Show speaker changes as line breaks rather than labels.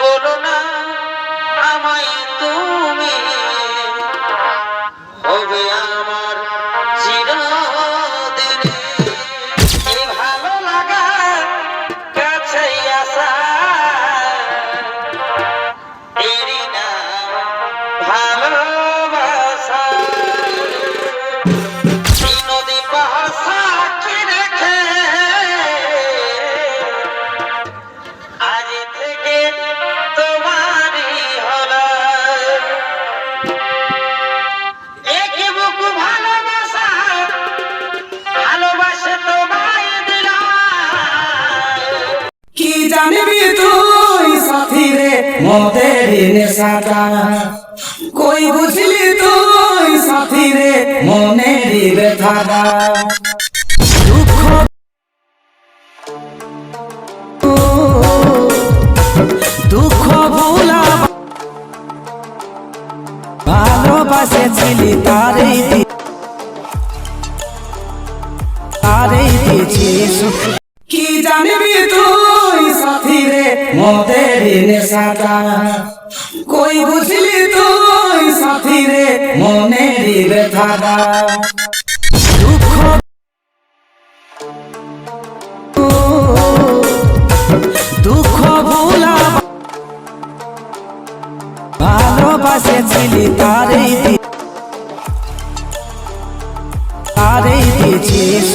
বলো না আমায় তুমি। হবে আমার চিরদিনে ভালো লাগা কাছে আসা
জানবি তুই সাথী রে মদের নেশাটা? কই বুঝলি তুই সাথী রে মনের ব্যথাটা? ভালোবাসেছিলি তারে তারে দিয়েছিস কি জানবি তুই সাথী রে মদের নেশাটা? কই বুঝলি তুই সাথী মনের ব্যথাটা? ভালোবাসেছিলি তারে দি- তারে দিয়েছিস